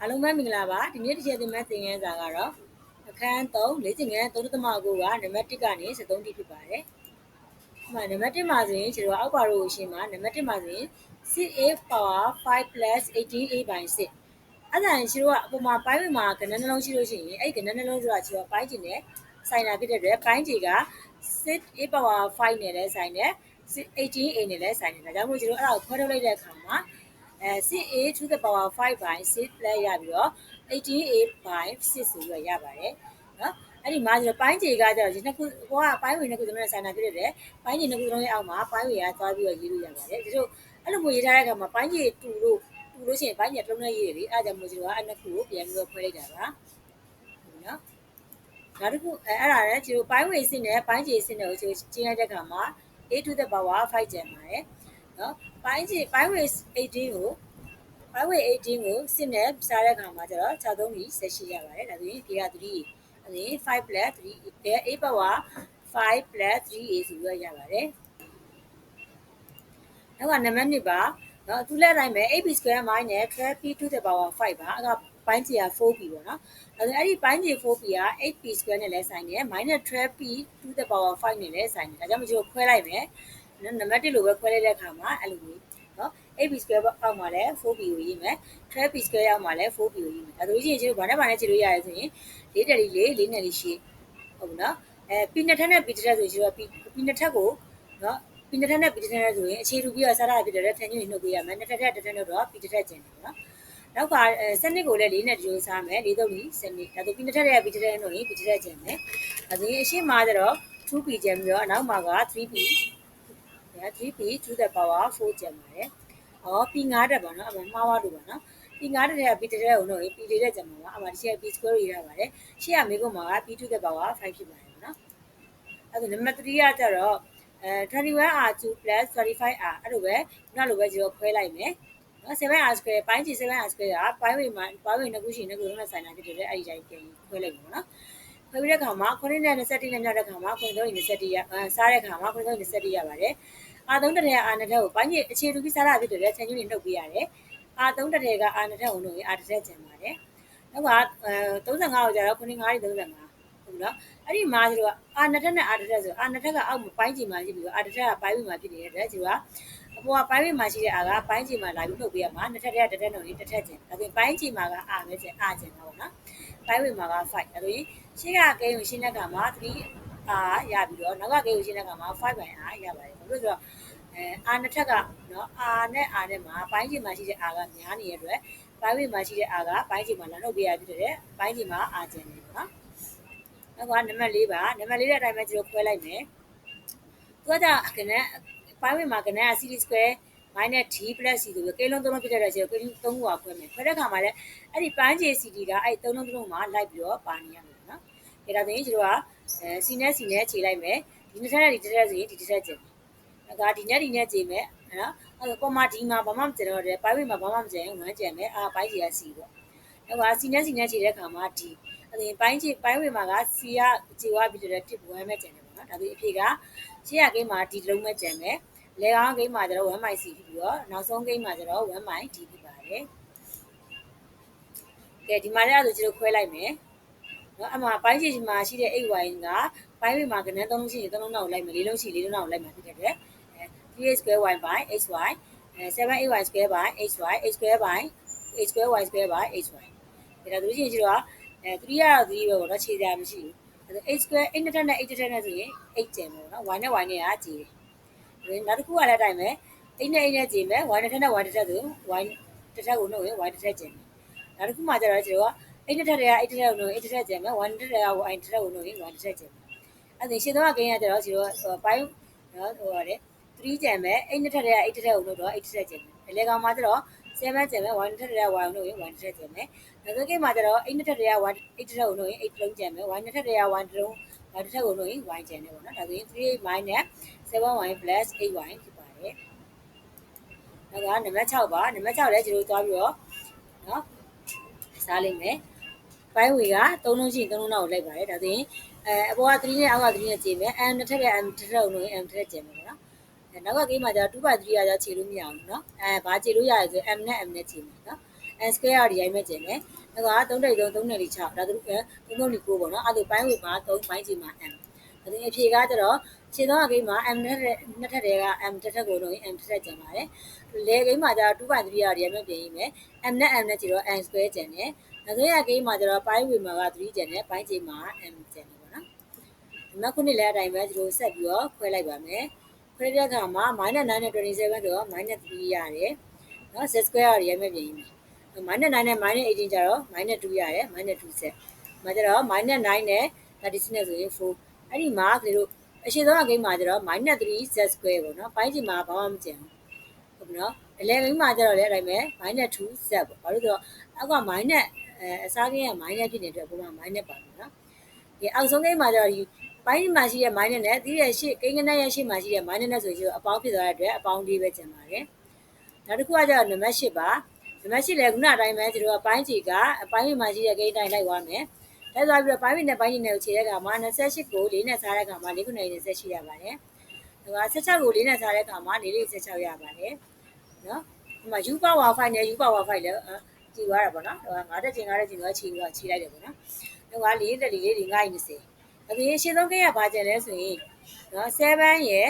အားလုံးပဲမင်္ဂလာပါဒီနေ့တစ်ချက်သင်မဲ့သင်ခန်းစာကတော့အခန်း3လေ့ကျင့်ခန်း3.9ကနံပါတ်1ကနေ73တိဖြစ်ပါတယ်။ဒီမှာနံပါတ်1မှာဆိုရင်ကျွန်တော်အောက်ပါရိုးရှင်းမှာနံပါတ်1မှာဆိုရင် 6a power 5 18a by 6အဲ့ဒါရင်ရှင်တို့ကအပေါ်မှာပိုင်းဝင်မှာကဏ္ဍနှလုံးရှိလို့ရှိရင်အဲ့ဒီကဏ္ဍနှလုံးဆိုတာကျွန်တော်ပိုင်းကျင်နဲ့ဆိုင်တာဖြစ်တဲ့အတွက်ပိုင်းကြီးက 6a power 5နဲ့လည်းဆိုင်တယ် 18a နဲ့လည်းဆိုင်တယ်ဒါကြောင့်မို့ကျွန်တော်အဲ့ဒါကိုခွဲထုတ်လိုက်တဲ့အခါမှာ အဲ 6a to the power 5 by 6လဲရပြီးတော့ 18a by 6ဆိုပြီးတော့ရပါတယ်နော်အဲ့ဒီမှာကျတော့ပိုင်းခြေကကျတော့ဒီနှစ်ခုဟိုကပိုင်းဝင်နှစ်ခုသမီးနဲ့ဆိုင်တာဖြစ်တဲ့တဲ့ပိုင်းခြေနှစ်ခုလုံးရဲ့အောက်မှာပိုင်းဝင်ကသွားပြီးတော့ရေးလို့ရပါတယ်ဒီလိုအဲ့လိုမျိုးရေးထားတဲ့အခါမှာပိုင်းခြေတူလို့တူလို့ရှိရင်ပိုင်းခြေတုံးနဲ့ရေးရလေအဲ့ဒါကြောင့်မို့ကျွန်တော်ကအဲ့နှစ်ခုကိုပြန်ပြီးတော့ခွဲလိုက်တာပါနော်နောက်တစ်ခုအဲအဲ့ဒါလည်းကျိုးပိုင်းဝင်စစ်နဲ့ပိုင်းခြေစစ်နဲ့ကိုကျိုးကျင်းလိုက်တဲ့အခါမှာ a to the power 5ကျန်ပါတယ်နော် ပိုင်းခြေပိုင်းဝင်18ကိုပိုင်းဝင်18ကိုစစ်နဲ့စားတဲ့အခါမှာကျတော့6 3ပြီးဆက်ရှိရပါတယ်ဒါဆိုရင်ဒီက3အဲ့ဒီ5 plus 3အဲ8 power 5 plus 3a ဆိုပြီးရပါတယ်နောက်ကနံပါတ်1ပါနော်သူလက်တိုင်းပဲ 8b square minus 12p to the power 5ပါအဲ့ကပိုင်းချီက 4p ပေါ့နော်ဒါဆိုအဲ့ဒီပိုင်းချီ 4p က 8p square နဲ့လည်းဆိုင်တယ် minus 12p to the power 5နဲ့လည်းဆိုင်တယ်ဒါကြောင့်မကျိုးခွဲလိုက်မယ် နော်နံပါတ်1လိုပဲခွဲလိုက်တဲ့အခါမှာအဲ့လိုမျိုးနော် 8p square အောက်မှာလည်း 4p ကိုရေးမယ် 12p square အောက်မှာလည်း 4p ကိုရေးမယ်ဒါဆိုရင်ကျိုးဘာနဲ့ဘာနဲ့ခြေလို့ရရဲဆိုရင်၄တက်လေး၄နဲ့လေးရှိဟုတ်ဘူးနော်အဲ p နှစ်ထက်နဲ့ p တစ်ထက်ဆိုကျိုးက p p နှစ်ထက်ကိုနော်ပီတစ်ထက်နဲ့ပီတစ်ထက်နဲ့ဆိုရင်အခြေတူပြီးတော့စားရဖြစ်တဲ့ထန်ညွန့်နှုတ်ပေးရမယ်နှစ်ထက်ထက်တစ်ထက်နှုတ်တော့ပီတစ်ထက်ကျင်တယ်နော်နောက်ကစနစ်ကိုလည်း၄နဲ့ကြိုးစားမယ်၄သုံးပြီးစနစ်ဒါဆိုပီတစ်ထက်ရဲ့ပီတစ်ထက်နှုတ်ရင်ပီတစ်ထက်ကျင်တယ်အဲဒါရင်အရှိမှာကျတော့ 2p ကျင်ပြီးတော့နောက်မှာက 3p ဒါ 3p to the power 4ကျင်ပါတယ်ဟော p 9တက်ပါနော်အမှမှားသွားလို့ပါနော် p 9တက်ရဲ့ p တစ်ထက်ကိုနှုတ်ရင် p လေးတက်ကျင်မှာပါအမှဒီချက် p square ရေးရပါတယ်ရှေ့ကမေးခွန်းမှာက p to the power 5ဖြစ်ပါတယ်နော်အဲဒါနံပါတ်3ကကျတော့အဲ 21r2 35r အဲ့လိုပဲနောက်လိုပဲကျွန်တော်ခွဲလိုက်မယ်နော် 7r square ပိုင်းချီ 7r square ကပိုင်းဝေမှာပိုင်းဝေနှစ်ခုရှိနှစ်ခုလုံးနဲ့ဆိုင်တာဖြစ်တဲ့အဲ့ဒီတိုင်းပြန်ခွဲလိုက်မယ်နော်ခွဲပြီးတဲ့ခါမှာ9နဲ့21နဲ့မြောက်တဲ့ခါမှာ931ရစားတဲ့ခါမှာ931ရပါတယ် အာ3တရေအာနှစ်ထက်ကိုပိုင်းချီအခြေတူပြီးစားတာဖြစ်တဲ့ချန်ကျူးနေနှုတ်ပေးရတယ်အာ3တရေကအာနှစ်ထက်ကိုနှုတ်ရင်အာတစ်ထက်ကျန်ပါတယ်နောက်က35ကိုကျတော့9 9 35ဟုတ်နော်အဲ့ဒီမှာကျတော့အာနှစ်ထက်နဲ့အာတစ်ထက်ဆိုအာနှစ်ထက်ကအောက်မှာပိုင်းချီမှာရှိပြီးတော့အာတစ်ထက်ကပိုင်းဝေမှာဖြစ်နေတဲ့အတွက်ကျတော့အပေါ်ကပိုင်းဝေမှာရှိတဲ့အာကပိုင်းချီမှာလာပြီးနှုတ်ပေးရမှာနှစ်ထက်တည်းတစ်ထက်နှုတ်ရင်တစ်ထက်ကျင်ဒါဆိုရင်ပိုင်းချီမှာကအာပဲကျင်အာကျင်တော့နော်ပိုင်းဝေမှာက5ဒါဆိုရင်ရှင်းကကဲကိုရှင်းတဲ့ကမှာ3 အာရပြီးတော့နောက်ကကဲကိုရှင်းတဲ့ကမှာ 5 by r ရပါတယ်ဘာလို့ဆိုတော့အဲအာနှစ်ထက်ကနော်အာနဲ့အာနဲ့မှာပိုင်းချီမှာရှိတဲ့အာကများနေတဲ့အတွက်ပိုင်းဝေမှာရှိတဲ့အာကပိုင်းချီမှာလာနှုတ်ပေးရဖြစ်တဲ့ပိုင်းချီမှာအာကျင်တယ်နော်နောက်ကနံပါတ်၄ပါနံပါတ်၄တဲ့အတိုင်းပဲကျွန်တော်ခွဲလိုက်မယ်သူကကြကနန်းပိုင်းဝင်မှာကနန်းက series square minus d plus c ဆိုပြီးကိန်းလုံးသုံးလုံးဖြစ်တဲ့ကျွန်တော်ကိန်းသုံးခုကခွဲမယ်ခွဲတဲ့ခါမှာလည်းအဲ့ဒီပိုင်းခြေ cd ကအဲ့သုံးလုံးသုံးလုံးမှာလိုက်ပြီးတော့ပါနေရမယ်နော်ဒါဒါဆိုရင်ကျွန်တော်က အဲ c နဲ့ c နဲ့ခြေလိုက်မယ်ဒီတစ်ထက်နဲ့ဒီတစ်ထက်ဆိုရင်ဒီတစ်ထက်ကျင်မယ်ဒါကဒီနဲ့ဒီနဲ့ခြေမယ်နော်အဲ့တော့ပေါ်မှာဒီမှာဘာမှမကျင်တော့တယ်ပိုင်းဝင်မှာဘာမှမကျင်ဘူးငန်းကျင်မယ်အာပိုင်းခြေက c ပေါ့ဒါက c နဲ့ c နဲ့ခြေတဲ့ခါမှာ d အဲ့ဒီပိုင်းချီပိုင်းဝင်မှာကစီကခြေဝါပြီးတဲ့တစ်ဝမ်းမဲ့ကျန်တယ်ပေါ့နော်ဒါပြီးအဖြေကရှေ့ရကိန်းမှာဒီလုံးမဲ့ကျန်မယ်လေကောင်းကိန်းမှာကျတော့1 c ဖြစ်ပြီးတော့နောက်ဆုံးကိန်းမှာကျတော့1 d ဖြစ်ပါတယ်ကဲဒီမှာလည်းအဲ့ဒါဆိုကျွန်တော်ခွဲလိုက်မယ် နော်အမှပိုင်းချီမှာရှိတဲ့ 8y ကပိုင်းဝင်မှာကနန်းသုံးလုံးရှိရင်သုံးလုံးနောက်လိုက်မယ်လေးလုံးရှိလေးလုံးနောက်လိုက်မှာဖြစ်တဲ့အတွက်အဲ 3a square y by xy အဲ 7ay square by xy x square by x square y square by xy ဒါဆိုရင်ကျွန်တော်အဲ3ကတော့3ပဲပေါ့နော်ခြေစရာမရှိဘူးအဲ x square 8တစ်ထက်နဲ့8တစ်ထက်နဲ့ဆိုရင်8ကျန်ပေါ့နော် y နဲ့ y နဲ့ကကြည်တယ်နောက်တစ်ခုကလည်းအတိုင်းပဲ8နဲ့8နဲ့ကြည်မယ် y တစ်ထက်နဲ့ y တစ်ထက်ဆို y တစ်ထက်ကိုနှုတ်ရင် y တစ်ထက်ကျန်တယ်နောက်တစ်ခုမှကျတော့ကျွန်တော် က8တစ်ထက်တည်းက8တစ်ထက်ကိုနှုတ်ရင်8တစ်ထက်ကျန်မယ် y တစ်ထက်က y တစ်ထက်ကိုနှုတ်ရင် y တစ်ထက်ကျန်မယ်အဲ့ဒါရှင်းတော့ကိန်းကကျတော့ကျွန်တော်ပိုင်းနော်ဟိုရတယ်3ကျန်မယ်8တစ်ထက်တည်းက8တစ်ထက်ကိုနှုတ်တော့8တစ်ထက်ကျန်မယ်လေကောင်မှာကျတော့7ကျန်မယ် y တစ်ထက်တည်းက y ကိုနှုတ်ရင် y တစ်ထက်ကျန်မယ်နောက်ဆုံးကိန်းမှာကျတော့8နှစ်ထက်တည်းက1 8တစ်ထက်ကိုနှုတ်ရင်8လုံးကျန်မယ် y နှစ်ထက်တည်းက1တစ်လုံး y တစ်ထက်ကိုနှုတ်ရင် y ကျန်တယ်ပေါ့နော်ဒါဆိုရင်3 minus 7y plus 8y ဖြစ်ပါတယ်နောက်ကနံပါတ်6ပါနံပါတ်6လည်းကျွန်တော်သွားပြီးတော့နော်စားလိမ့်မယ် ဘိုင်းဝေကသုံးလုံးရှိရင်သုံးလုံးနောက်ကိုလိုက်ပါတယ်ဒါဆိုရင်အဲအပေါ်က3နဲ့အောက်က3နဲ့ကျင်းမယ် m တစ်ထပ်က m တစ်ထပ်လုံး m တစ်ထပ်ကျင်းမယ်နော်အဲနောက်ကကိမှာကျတော့2 by 3ကကျတော့ခြေလို့မရအောင်နော်အဲဘာခြေလို့ရလဲဆိုရင် m နဲ့ m နဲ့ခြေမယ်နော် n square ကဒီတိုင်းပဲကျင်းမယ်နောက်က3တိတ်3 3နဲ့6ဒါသူက3 3 9ပေါ့နော်အဲ့ဒါဘိုင်းဝေမှာ3ဘိုင်းခြေမှာ m ဒါဆိုရင်အဖြေကကျတော့ခြေသောကိမှာ m တစ်ထပ်နှစ်ထပ်တွေက m တစ်ထပ်ကိုတော့ m တစ်ထပ်ကျင်းပါတယ်လေကိမှာကျတော့2 by 3ကဒီတိုင်းပဲပြင်ရမယ် m နဲ့ m နဲ့ခြေတော့ n square ကျင်းတယ် ဒါဆိုရကိန်းမှာကျတော့ပိုင်းဝေမှာက3ကျင်တယ်ပိုင်းကြီးမှာ m ကျင်တယ်ပေါ့နော်နောက်ခုနှစ်လဲအတိုင်းပဲဒီလိုဆက်ပြီးတော့ခွဲလိုက်ပါမယ်ခွဲတဲ့အခါမှာ -9 နဲ့27တော့ -3 ရတယ်နော် z square ရဒီမှပြင်ပြီးမယ် -9 နဲ့ -18 ကျတော့ -2 ရတယ် -2 set မှာကျတော့ -9 နဲ့36နဲ့ဆိုရင်4အဲ့ဒီမှာဒီလိုအရှိဆုံးအကိန်းမှာကျတော့ -3 z square ပေါ့နော်ပိုင်းချိန်မှာဘာမှမကျန်ဘူးဟုတ်ပြီနော်အလဲကိန်းမှာကျတော့လည်းအဲ့တိုင်းပဲ -2 z ပေါ့ဘာလို့ဆိုတော့အောက်က minus အဲအစားကိန်းက minus ဖြစ်နေတဲ့အတွက်ပုံမှန် minus ပါမယ်နော်ဒီအောက်ဆုံးကိန်းမှာကျတော့ဒီပိုင်းမှာရှိတဲ့ minus နဲ့ဒီရဲ့ရှေ့ကိန်းကနက်ရဲ့ရှေ့မှာရှိတဲ့ minus နဲ့ဆိုရင်အပေါင်းဖြစ်သွားတဲ့အတွက်အပေါင်းလေးပဲကျန်ပါတယ်နောက်တစ်ခုကကျတော့နံပါတ်8ပါနံပါတ်8လည်းခုနအတိုင်းပဲကျွန်တော်ကပိုင်းချီကအပိုင်းမှာရှိတဲ့ကိန်းတိုင်းလိုက်သွားမယ်အဲဆိုပြီးတော့ပိုင်းနဲ့ပိုင်းနဲ့ကိုခြေတဲ့အခါမှာ28ကို4နဲ့စားတဲ့အခါမှာ4ခုနဲ့28ရပါတယ်။ဒါက16ကို4နဲ့စားတဲ့အခါမှာ4လေး16ရပါတယ်။နော်။ဒီမှာ u power 5နဲ့ u power 5လည်း ကြည်သွားတာပေါ့နော်။ဒါက9တက်ချိန်9တက်ချိန်တော့ခြေပြီးတော့ခြေလိုက်တယ်ပေါ့နော်။ဒါက4တက်4လေး9 20။အခုရှင်းဆုံးကိန်းကဘာကျန်လဲဆိုရင်နော်7ရဲ့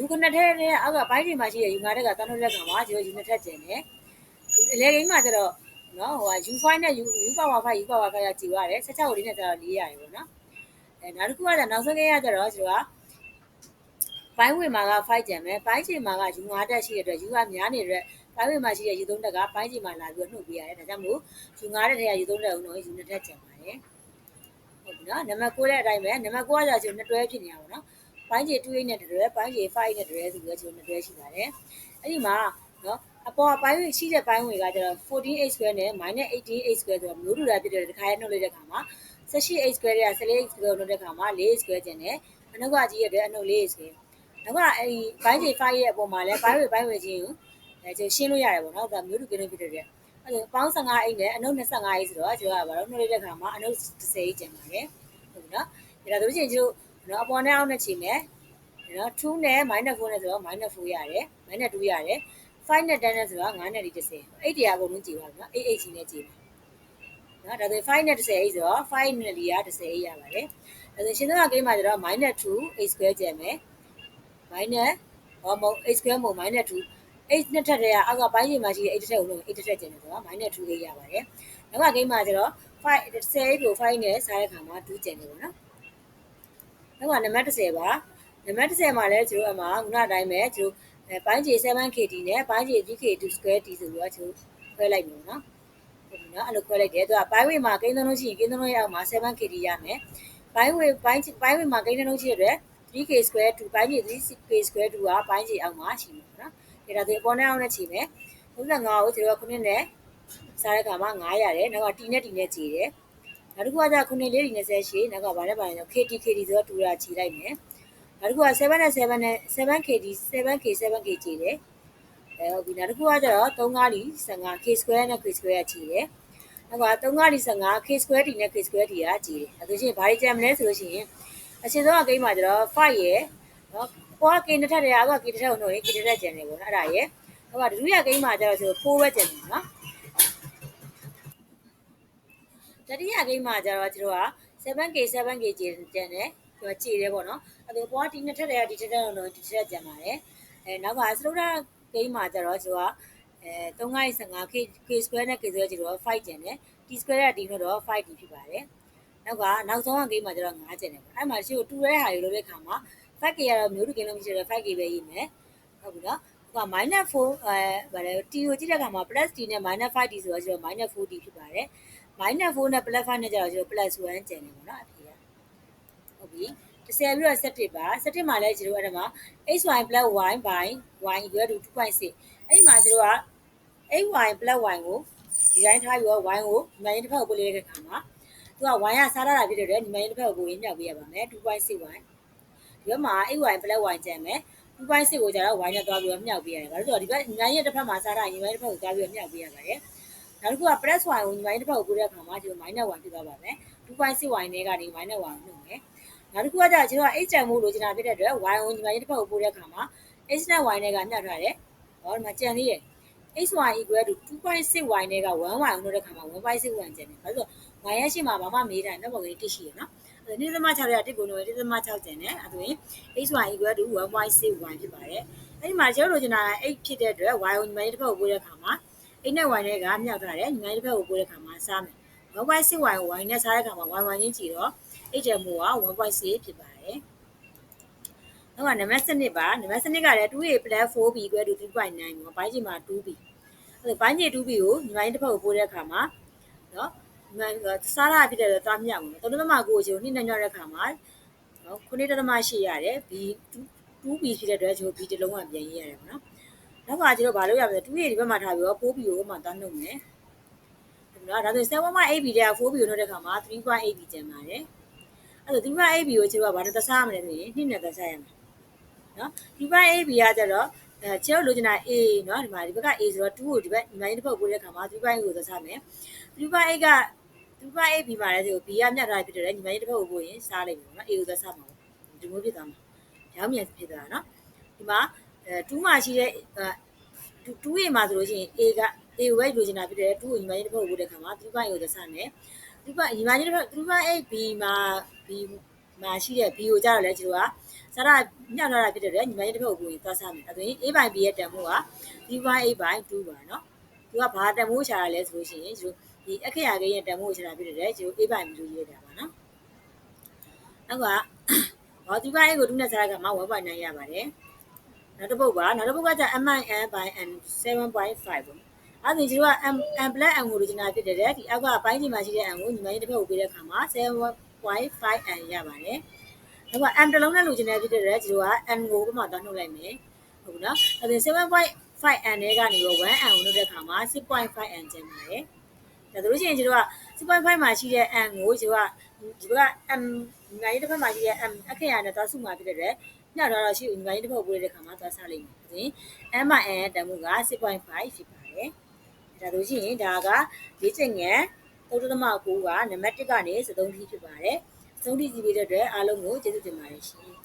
u ခုနှစ်ထက်နဲ့အောက်ကပိုင်းတွေမှာရှိတဲ့ u 9တက်ကတန်းလို့လက်ကမှာကျွန်တော် u နှစ်ထက်ကျန်တယ်။အလဲကိန်းမှာကျတော့နော်ဟိုက U5 နဲ့ U U power 5 U power 5ကကြည်ရတယ်16ကိုလေးနဲ့ကျတော့400ရတယ်ပေါ့နော်အဲနောက်တစ်ခုကကျနောက်ဆုံးကိန်းကကျတော့ကျွန်တော်ကပိုင်းဝင်မှာက5ကျန်မယ်ပိုင်းချိန်မှာက U5 တက်ရှိတဲ့အတွက် U ကများနေတဲ့ ပိုင်းဝင်မှာရှိတဲ့ U3 တက်ကပိုင်းချိန်မှာလာပြီးနှုတ်ပေးရတယ်ဒါကြောင့်မို့ U5 တက်ထဲက U3 တက်ဦးတော့ U2 တက်ကျန်ပါတယ်ဟုတ်ပြီနော်နံပါတ်9တဲ့အတိုင်းပဲနံပါတ်9ကကျကျွန်တော်နှစ်တွဲဖြစ်နေတာပေါ့နော်ပိုင်းခြေ2နဲ့တွဲပိုင်းခြေ5နဲ့တွဲဆိုပြီးတော့ကျွန်တော်နှစ်တွဲရှိပါတယ်အဲ့ဒီမှာနော်အပေါ်အပိုင်းဝင်ရှိတဲ့ပိုင်းဝင်ကကျတော့ 14h square နဲ့ -18h square ဆိုတော့မျိုးတူတာဖြစ်တဲ့တခါရဲနှုတ်လိုက်တဲ့ခါမှာ 18h square တွေက 14h square နှုတ်တဲ့ခါမှာ 4h square ကျင်တယ်အနောက်ကကြီးရဲ့အတွက်အနှုတ် 4h square နောက်ကအဲဒီပိုင်းခြေ5ရဲ့အပေါ်မှာလဲပိုင်းဝင်ပိုင်းဝင်ချင်းကို အဲကျရှင်းလို့ရတယ်ပေါ့နော်ဒါမျိုးတူကင်းဖြစ်တဲ့အတွက်အဲ့လိုပေါင်း 15h နဲ့အနှုတ် 25h ဆိုတော့ကျွန်တော်ကဘာလို့နှုတ်လိုက်တဲ့ခါမှာအနှုတ် 10h ကျင်ပါတယ်ဟုတ်ပြီနော်ဒါဆိုလို့ရှိရင်ကျတို့နော်အပေါ်နဲ့အောက်နဲ့ချိန်မယ်နော်2နဲ့ -4 နဲ့ဆိုတော့ -4 ရတယ် -2 ရတယ်5နဲ့10နဲ့ဆိုတော့9နဲ့30 8တရားအကုန်လုံးကြည်ပါဘူးနော်8 8ချင်းနဲ့ကြည်ပါနော်ဒါဆို5နဲ့30 8ဆိုတော့5နဲ့4က30 8ရပါတယ်ဒါဆိုရှင်းသောကိန်းမှာကျတော့ -2 8 square ကျန်မယ် minus ဟောမဟုတ်8 square မဟုတ် -2 8နှစ်ထက်တည်းကအောက်ကပိုင်းချိန်မှာရှိတဲ့8တစ်ထက်ကိုလုံး8တစ်ထက်ကျန်တယ်ဆိုတော့ -2 8ရပါတယ်နောက်ကကိန်းမှာကျတော့5 10ကို5နဲ့စားတဲ့ခါမှာ2ကျန်တယ်ပေါ့နော်နောက်ကနံပါတ်30ပါနံပါတ်30မှာလည်းကျတို့အမှာခုနအတိုင်းပဲကျတို့အဲပိုင်းခြေ 7KT နဲ့ပိုင်းခြေ 3KT square T ဆိုပြီးတော့ကျတို့ခွဲလိုက်ပြီနော်ဟုတ်ပြီနော်အဲ့လိုခွဲလိုက်တယ်သူကပိုင်းဝေးမှာကိန်းသုံးလုံးရှိရင်ကိန်းသုံးလုံးရအောင်မှာ 7KT ရမယ်ပိုင်းဝေးပိုင်းပိုင်းဝေးမှာကိန်းသုံးလုံးရှိရတဲ့ 3k square 2ပိုင်းခြေ 3k square 2ကပိုင်းခြေအောင်မှာရှိမှာနော် ဒါဒါဒီအပေါ်နဲ့အောင်နဲ့ချိန်မယ်35ကိုကျတို့ကခုနှစ်နဲ့စားတဲ့ခါမှာ9ရတယ်နောက်က T နဲ့ T နဲ့ခြေတယ်နောက်တစ်ခုကကျခုနှစ်လေးဒီ20ရှိနောက်ကဗာနဲ့ဗာနဲ့ KT KT ဆိုတော့တူတာခြေလိုက်မယ်နောက်တစ်ခုက7နဲ့7နဲ့ 7KD 7K 7K ကြည့်တယ်အဲဟုတ်ပြီနောက်တစ်ခုကကျတော့3 5 15 K square နဲ့ K square ကြည့်တယ်နောက်က3 5 15 K square D နဲ့ K square D ကကြည့်တယ်အဲဆိုရှင်ဘာတွေကြံမလဲဆိုလို့ရှိရင်အရှင်ဆုံးအကိန်းမှာကျတော့5ရယ်နော် ပေါ်က K တစ်ထပ်တည်းအောက်က K တစ်ထပ်ကိုနှုတ်ရင် K တစ်ထပ်ကြံတယ်ပေါ့နော်အဲ့ဒါရယ်ဟိုကဒုတိယကိန်းမှာကျတော့ဆို4ပဲကြံတယ်နော်တတိယကိန်းမှာကျတော့ကျတော့ 7K 7K ကြံတယ်သူကကြည်တယ်ပေါ့နော်အဲ့ဒါပွားဒီနှစ်ထက်တည်းကဒီထက်တည်းတော့ဒီထက်ကြံပါတယ်အဲနောက်ကစတုဒ္ဒဂိမ်းမှာကျတော့သူကအဲ3.15 k k square နဲ့ k square ကျတော့5ကျန်တယ် t square က d လို့တော့ 5 d ဖြစ်ပါတယ်နောက်ကနောက်ဆုံးကဂိမ်းမှာကျတော့9ကျန်တယ်ပေါ့အဲ့မှာရှိကိုတူရဲဟာတွေလို့တဲ့ခါမှာ 5k ကတော့မျိုးတူဂိမ်းလုံးမရှိတော့ 5k ပဲရေးမယ်ဟုတ်ပြီနော်ဟိုက -4 အဲဗါလဲ t ကိုကြည့်တဲ့အခါမှာ +t နဲ့ -5d ဆိုတော့ကျတော့ -4d ဖြစ်ပါတယ် -4 နဲ့ +5 နဲ့ကျတော့ကျတော့ +1 ကျန်တယ်ပေါ့နော်အဖြေကဟုတ်ပြီ10ပြီးတော့17ပါ17မှာလည်းကျတို့အဲ့ဒါမှာ xy y by y equal to 2.6အဲ့ဒီမှာကျတို့က xy y ကိုဒီတိုင်းထားပြီးတော့ y ကိုဒီမှာရင်းတစ်ဖက်ကိုပို့လိုက်တဲ့အခါမှာသူက y ကစားရတာဖြစ်တဲ့အတွက်ဒီမှာရင်းတစ်ဖက်ကိုပို့ရင်းမြောက်ပေးရပါမယ် 2.6y ဒီဘက်မှာ xy y ကျန်မယ်2.6ကိုကျတော့ y နဲ့တွားပြီးတော့မြောက်ပေးရတယ်။ဘာလို့လဲဆိုတော့ဒီဘက်ညီမကြီးတစ်ဖက်မှာစားတာညီမကြီးတစ်ဖက်ကိုတွားပြီးတော့မြောက်ပေးရပါတယ်။နောက်တစ်ခုက plus y ကိုညီမကြီးတစ်ဖက်ကိုပို့တဲ့အခါမှာဒီလို minus y ဖြစ်သွားပါမယ်။ 2.6y နဲ့ကနေ minus y ကိုနှုတ်မယ်။နောက်တစ်ခုကကျတော့ကျွန်တော် h တန်မို့လိုချင်တာဖြစ်တဲ့အတွက် y ကိုညီမကြီးတစ်ဖက်ကိုပို့တဲ့အခါမှာ h နဲ့ y နဲ့ကမျှထားတယ်။ဟောဒီမှာကြံသေးတယ်။ xy equal to 2.6y နဲ့က 1y အောင်လို့တဲ့ခါမှာ 1.6y ကျန်တယ်။ဘာလို့လဲ ဆို y ရဲ့ရှေ့မှာဘာမှမေးတိုင်းတော့ပုံကြီးတစ်ရှိရနော်။အဲ့ဒါ2.6ရတစ်ကိုလို့1.6ကျန်တယ်။အဲ့ဒါရင် xy equal to 1.6y ဖြစ်ပါတယ်။အဲ့ဒီမှာကျွန်တော်တို့ကျင်တာ8ဖြစ်တဲ့အတွက် y ကိုညီမလေးတစ်ဖက်ကိုပို့တဲ့ခါမှာ8နဲ့ y နဲ့ကမြောက်ထားတယ်ညီမလေးတစ်ဖက်ကိုပို့တဲ့ခါမှာစားမယ်။ 1.6y ကို y နဲ့စားတဲ့ခါမှာ y 1ချင်းကြည့်တော့ h ကျမှုက1.6ဖြစ်ပါတယ်။နောက်ကနံပါတ်7ပါနံပါတ်7ကလည်း 2a 4b 2 3.9ပေါ့ဘိုင်းကြီးမှာ 2b အဲ့ဒါဘိုင်းကြီး 2b ကိုညီမလေးတစ်ဖက်ကိုပို့တဲ့အခါမှာနော် ညီမစားရဖြစ်တဲ့သွားမြောက်မယ်တော်တော်မှကိုကိုနှိမ့်နှံ့ရတဲ့အခါမှာနော်ခုနှစ်တသမရှိရတယ် b 2b ဖြစ်တဲ့အတွက်ကျွန်တော် b တစ်လုံးကပြန်ရေးရတယ်ပေါ့နော်နောက်ကကျွန်တော်ဘာလို့ရမလဲ 2a ဒီဘက်မှာထားပြီးတော့ 4b ကိုမှသွားနှုတ်မယ်နော်ဒါဆို 7.8b တဲ့ 4b ကိုနှုတ်တဲ့အခါမှာ 3.8b ကျန်ပါတယ်အဲ့ဒါ 3.8b ကိုကျွန်တော်ကဘာနဲ့သစားရမလဲဆိုရင်နှစ်နဲ့သစားရမယ်နော် 3.8b ကကျတော့အဲကျွန်တော်လိုချင်တာ A เนาะဒီမှာဒီဘက်က A ဆိုတော့2ကိုဒီဘက်ညီမလေးတစ်ဖက်ပို့တဲ့ခါမှာ3.8ကိုသစားမယ်3.8က သူမအေးဘီမှာလည်းဒီကိုဘီကမြတ်ထားဖြစ်တယ်လေညီမကြီးတစ်ဖက်ကိုပို့ရင်စားလိုက်ပြီနော်အေကိုသွားစားမှာပေါ့ဒီမျိုးဖြစ်သွားမှာရောင်းမြန်ဖြစ်သွားတာနော်ဒီမှာအဲ2မှာရှိတဲ့2 A မှာဆိုလို့ရှိရင် A က A ကိုပဲယူချင်တာဖြစ်တယ်2ကိုညီမကြီးတစ်ဖက်ကိုပို့တဲ့ခါမှာသူမအေကိုသွားစားမယ်သူမညီမကြီးတစ်ဖက်သူမအေးဘီမှာဘီမှာရှိတဲ့ B ကိုကြတော့လဲကျတို့ကစားရညှောက်ထားတာဖြစ်တယ်လေညီမကြီးတစ်ဖက်ကိုပို့ရင်သွားစားမယ်ဒါဆိုရင် A ဘိုင် B ရဲ့တန်ဖိုးက D ဘိုင် A ဘိုင်2ပါနော်သူကဘာတန်ဖိုးရှာရလဲဆိုလို့ရှိရင်ကျတို့ ဒီအခရာကိန်းရဲ့တန်ဖိုးကိုရှာတာဖြစ်တယ်ကျိုး A ပိုင်ဘူးရေးတာပါနော်နောက်ကဟောဒီပိုင်းကိုဒုနဲ့စားကမှ1.9ရပါတယ်နောက်တစ်ပုတ်ကနောက်တစ်ပုတ်ကကျ MIN by N 7.5ပေါ့အဲ့ဒီကျိုးက M M black and original ဖြစ်တယ်ဒီအောက်ကဘိုင်းဒီမှာရှိတဲ့ M ကိုညီမလေးတစ်ဖက်ကိုပေးတဲ့အခါမှာ7.5 N ရပါတယ်နောက်က M တစ်လုံးနဲ့လိုချင်တဲ့ဖြစ်တဲ့ကျိုးက N ကိုပမာတော့နှုတ်လိုက်မယ်ဟုတ်နော်အဲ့ဒီ 7.5 n တွေကနေတော့ 1n ကိုနှုတ်တဲ့အခါမှာ6.5 n ကျန်ပါတယ်။ ဒါဆိုလို့ရှိရင်ကျတို့က6.5မှာရှိတဲ့ n ကိုကျတို့ကဒီဘက်က m နိုင်တစ်ဖက်မှာရှိတဲ့ m အခရာနဲ့သွားစုမှာဖြစ်တဲ့ညတော့တော့ရှိဦးညီမလေးတစ်ဖက်ပို့တဲ့အခါမှာသွားစားလိမ့်မယ်။ဒါဆိုရင် m မှာ n တန်ဖိုးက6.5ဖြစ်ပါတယ်။ဒါလို့ရှိရင်ဒါကလေးချိန်ငယ်သုတ္တမ9ကနံပါတ်1ကနေ73ထိဖြစ်ပါတယ်။သုံးထိစီပေးတဲ့အတွက်အားလုံးကိုကျေးဇူးတင်ပါတယ်ရှင်။